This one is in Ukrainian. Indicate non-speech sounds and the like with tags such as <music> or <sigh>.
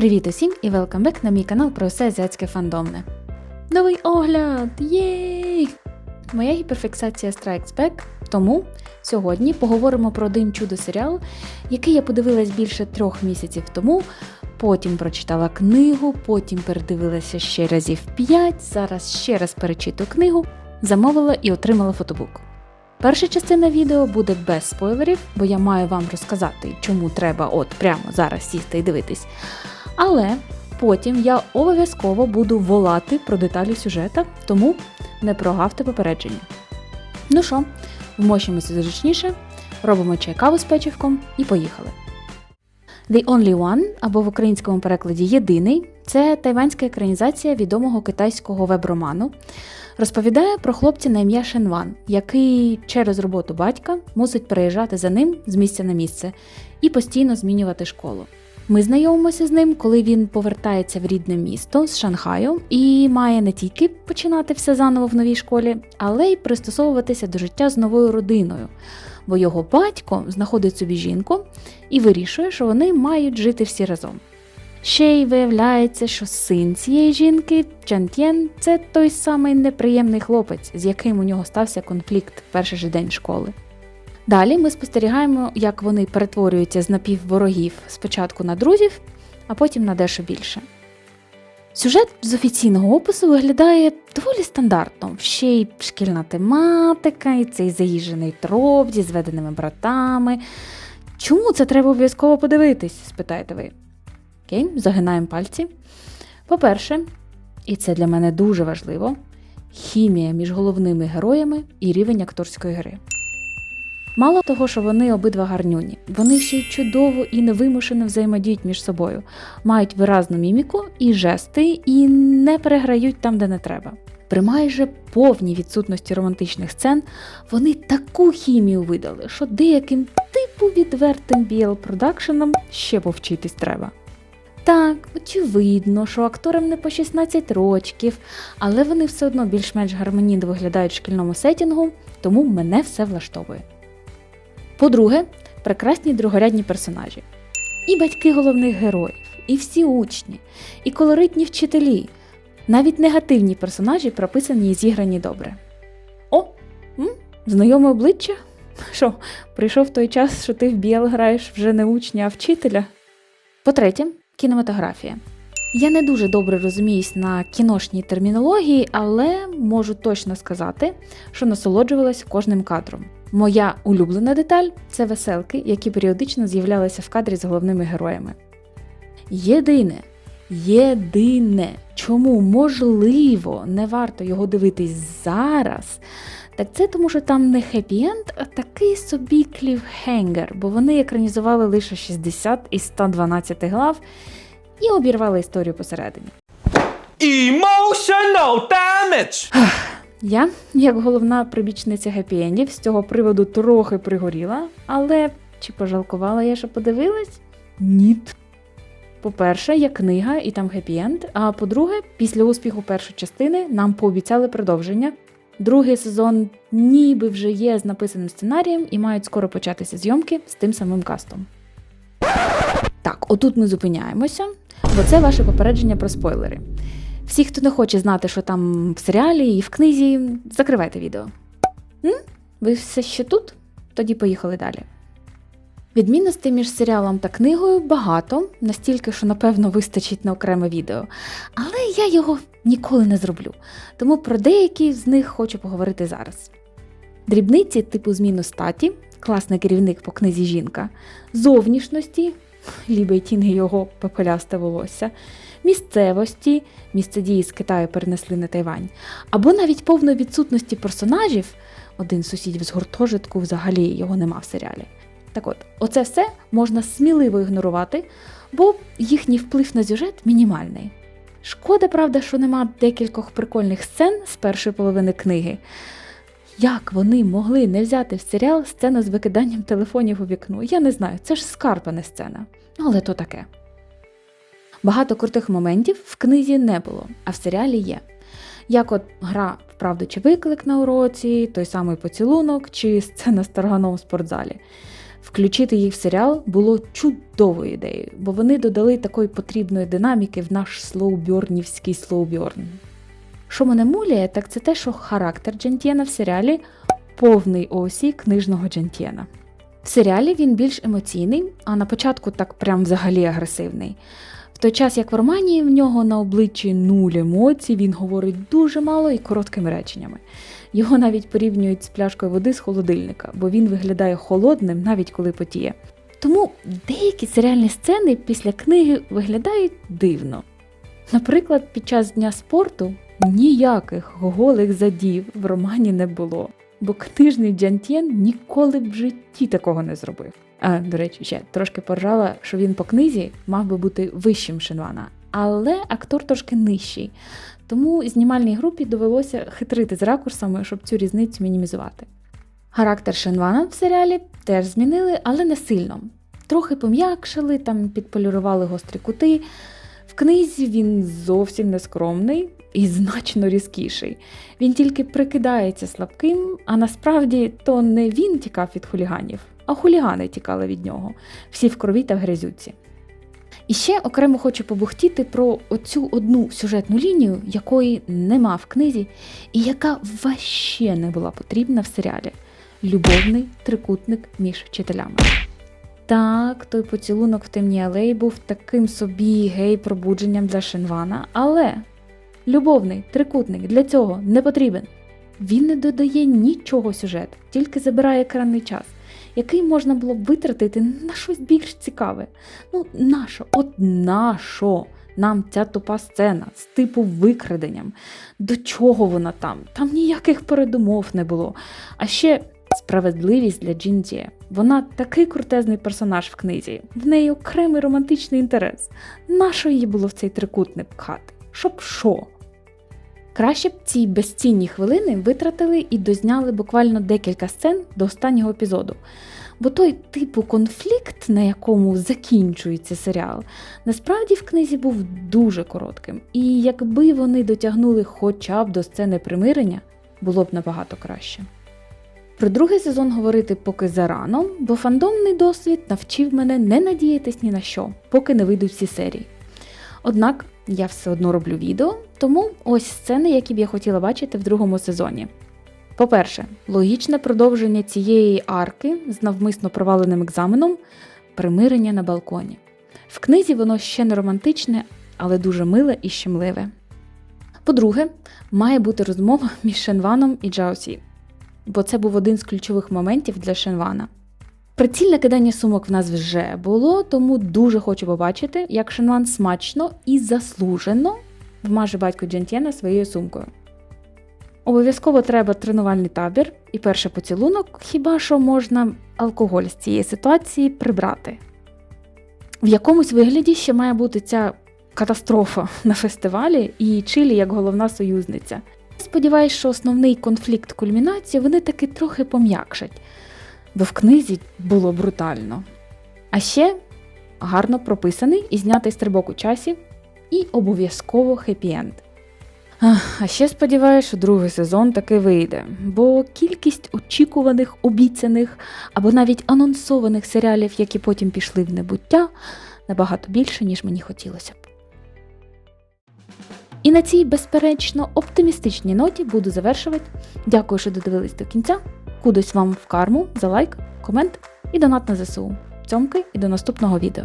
Привіт усім і welcome back на мій канал про все азіатське фандомне. Новий огляд! Єй! Моя гіперфіксація Strikes Back, тому сьогодні поговоримо про один чудо серіал, який я подивилась більше трьох місяців тому, потім прочитала книгу, потім передивилася ще разів п'ять, зараз ще раз перечитую книгу, замовила і отримала фотобук. Перша частина відео буде без спойлерів, бо я маю вам розказати, чому треба от прямо зараз сісти і дивитись. Але потім я обов'язково буду волати про деталі сюжета, тому не прогавте попередження. Ну що, вмощуємося зручніше, робимо чай каву з печивком і поїхали. The Only One, або в українському перекладі Єдиний це тайванська екранізація відомого китайського веб-роману. Розповідає про хлопця на ім'я Шенван, який через роботу батька мусить переїжджати за ним з місця на місце і постійно змінювати школу. Ми знайомимося з ним, коли він повертається в рідне місто з Шанхаю і має не тільки починати все заново в новій школі, але й пристосовуватися до життя з новою родиною. Бо його батько знаходить собі жінку і вирішує, що вони мають жити всі разом. Ще й виявляється, що син цієї жінки, Чантєн, це той самий неприємний хлопець, з яким у нього стався конфлікт в перший же день школи. Далі ми спостерігаємо, як вони перетворюються з напівворогів спочатку на друзів, а потім на дещо більше. Сюжет з офіційного опису виглядає доволі стандартно, ще й шкільна тематика, і цей заїжджений троп зі зведеними братами. Чому це треба обов'язково подивитись? спитаєте ви. Окей, загинаємо пальці. По-перше, і це для мене дуже важливо, хімія між головними героями і рівень акторської гри. Мало того, що вони обидва гарнюні, вони ще й чудово і невимушено взаємодіють між собою, мають виразну міміку і жести, і не переграють там, де не треба. При майже повній відсутності романтичних сцен вони таку хімію видали, що деяким типу відвертим BL продакшенам ще повчитись треба. Так, очевидно, що акторам не по 16 рочків, але вони все одно більш-менш гармонійно виглядають в шкільному сетінгу, тому мене все влаштовує. По-друге, прекрасні другорядні персонажі. І батьки головних героїв, і всі учні, і колоритні вчителі. Навіть негативні персонажі прописані і зіграні добре. О, м? знайоме обличчя? <laughs> Що, прийшов той час, що ти в біл граєш вже не учня, а вчителя? По-третє, кінематографія. Я не дуже добре розуміюсь на кіношній термінології, але можу точно сказати, що насолоджувалась кожним кадром. Моя улюблена деталь це веселки, які періодично з'являлися в кадрі з головними героями. Єдине, єдине, чому можливо не варто його дивитись зараз, так це тому, що там не хеппі-енд, а такий собі клівхенгер, бо вони екранізували лише 60 із 112 глав і обірвали історію посередині. Emotional damage! Я, як головна прибічниця хеппі-ендів, з цього приводу трохи пригоріла, але чи пожалкувала я, що подивилась? Ні. По-перше, є книга і там хеппі-енд, а по-друге, після успіху першої частини нам пообіцяли продовження. Другий сезон ніби вже є з написаним сценарієм і мають скоро початися зйомки з тим самим кастом. Так, отут ми зупиняємося, бо це ваше попередження про спойлери. Всі, хто не хоче знати, що там в серіалі і в книзі, закривайте відео. М? Ви все ще тут? Тоді поїхали далі. Відмінностей між серіалом та книгою багато, настільки, що, напевно, вистачить на окреме відео. Але я його ніколи не зроблю, тому про деякі з них хочу поговорити зараз. Дрібниці типу зміну статі, класний керівник по книзі жінка, зовнішності, лібей тінги його пепелясте волосся, місцевості, місце дії з Китаю перенесли на Тайвань, або навіть повної відсутності персонажів, один з сусідів з гуртожитку взагалі його нема в серіалі. Так от, оце все можна сміливо ігнорувати, бо їхній вплив на сюжет мінімальний. Шкода, правда, що нема декількох прикольних сцен з першої половини книги. Як вони могли не взяти в серіал сцену з викиданням телефонів у вікно? Я не знаю, це ж скарпана сцена, але то таке. Багато крутих моментів в книзі не було, а в серіалі є. Як от гра вправду чи виклик на уроці, той самий поцілунок чи сцена з тарганом в спортзалі. Включити їх в серіал було чудовою ідеєю, бо вони додали такої потрібної динаміки в наш слоубьорнівський слоубьорн. Що мене муляє, так це те, що характер Джентєна в серіалі повний осі книжного Джентєна. В серіалі він більш емоційний, а на початку так прям взагалі агресивний. Той час, як в романі, в нього на обличчі нуль емоцій, він говорить дуже мало і короткими реченнями. Його навіть порівнюють з пляшкою води з холодильника, бо він виглядає холодним навіть коли потіє. Тому деякі серіальні сцени після книги виглядають дивно. Наприклад, під час дня спорту ніяких голих задів в романі не було, бо книжний Джантєн ніколи в житті такого не зробив. А, до речі, ще трошки поржала, що він по книзі мав би бути вищим Шинвана, але актор трошки нижчий. Тому знімальній групі довелося хитрити з ракурсами, щоб цю різницю мінімізувати. Характер Шинвана в серіалі теж змінили, але не сильно. Трохи пом'якшили, там підполірували гострі кути. В книзі він зовсім не скромний і значно різкіший. Він тільки прикидається слабким, а насправді то не він тікав від хуліганів, а хулігани тікали від нього, всі в крові та в грязюці. І ще окремо хочу побухтіти про оцю одну сюжетну лінію, якої нема в книзі, і яка ваще не була потрібна в серіалі любовний трикутник між вчителями. Так, той поцілунок в темній алеї був таким собі гей-пробудженням для Шинвана, але любовний трикутник для цього не потрібен. Він не додає нічого сюжету, тільки забирає екранний час, який можна було б витратити на щось більш цікаве. Ну, нащо? От нащо? Нам ця тупа сцена з типу викраденням. До чого вона там? Там ніяких передумов не було. А ще справедливість для Джінджі. Вона такий крутезний персонаж в книзі, в неї окремий романтичний інтерес. Нащо її було в цей трикутник пхати? Щоб що? Краще б ці безцінні хвилини витратили і дозняли буквально декілька сцен до останнього епізоду. Бо той типу конфлікт, на якому закінчується серіал, насправді в книзі був дуже коротким. І якби вони дотягнули хоча б до сцени примирення, було б набагато краще. Про другий сезон говорити поки зарано, бо фандомний досвід навчив мене не надіятись ні на що, поки не вийдуть всі серії. Однак я все одно роблю відео, тому ось сцени, які б я хотіла бачити в другому сезоні. По-перше, логічне продовження цієї арки з навмисно проваленим екзаменом примирення на балконі. В книзі воно ще не романтичне, але дуже миле і щемливе. По-друге, має бути розмова <laughs> між Шенваном і Джаосі, бо це був один з ключових моментів для Шенвана. Прицільне кидання сумок в нас вже було, тому дуже хочу побачити, як Шенван смачно і заслужено вмаже батько Джентєна своєю сумкою. Обов'язково треба тренувальний табір і перший поцілунок, хіба що можна алкоголь з цієї ситуації прибрати. В якомусь вигляді ще має бути ця катастрофа <laughs> на фестивалі і Чилі як головна союзниця. Сподіваюсь, що основний конфлікт кульмінації вони таки трохи пом'якшать, бо в книзі було брутально. А ще гарно прописаний і знятий стрибок у часі, і обов'язково хеппі-енд. А ще сподіваюся, що другий сезон таки вийде, бо кількість очікуваних, обіцяних або навіть анонсованих серіалів, які потім пішли в небуття, набагато більше, ніж мені хотілося б. І на цій, безперечно, оптимістичній ноті буду завершувати. Дякую, що додивились до кінця. Кудись вам в карму за лайк, комент і донат на ЗСУ. Цьомки і до наступного відео.